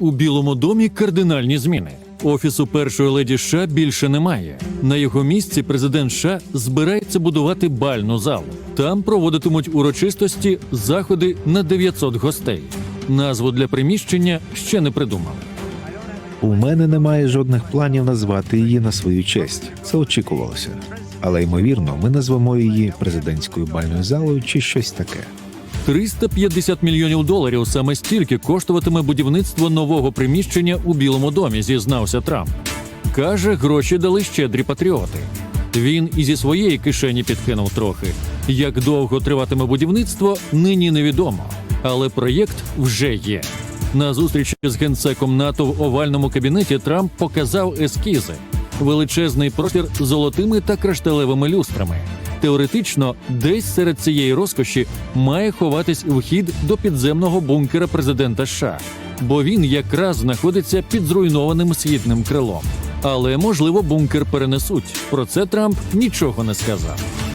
У Білому домі кардинальні зміни. Офісу першої леді США більше немає. На його місці президент США збирається будувати бальну залу. Там проводитимуть урочистості заходи на 900 гостей. Назву для приміщення ще не придумали. У мене немає жодних планів назвати її на свою честь. Це очікувалося. Але ймовірно, ми назвемо її президентською бальною залою чи щось таке. 350 мільйонів доларів саме стільки коштуватиме будівництво нового приміщення у Білому домі, зізнався Трамп. Каже, гроші дали щедрі патріоти. Він і зі своєї кишені підкинув трохи. Як довго триватиме будівництво, нині невідомо, але проєкт вже є. На зустрічі з генсеком НАТО в овальному кабінеті Трамп показав ескізи величезний простір золотими та кришталевими люстрами. Теоретично, десь серед цієї розкоші має ховатись вхід до підземного бункера президента США, бо він якраз знаходиться під зруйнованим східним крилом. Але можливо бункер перенесуть. Про це Трамп нічого не сказав.